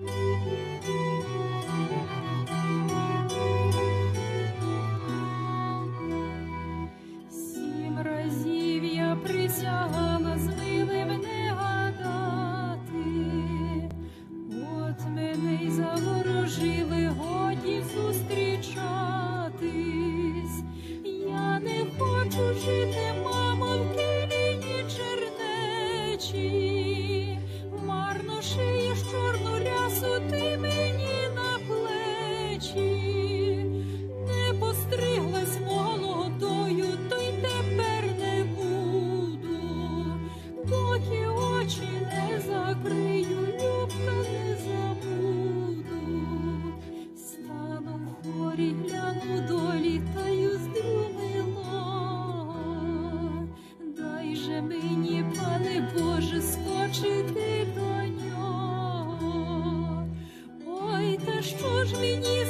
Сім разів я присягала з милим не гадати, от мене й заворожили, годі зустрічатись. Я не хочу жити, мамо, в марно шиєш чорну рясу Ж мені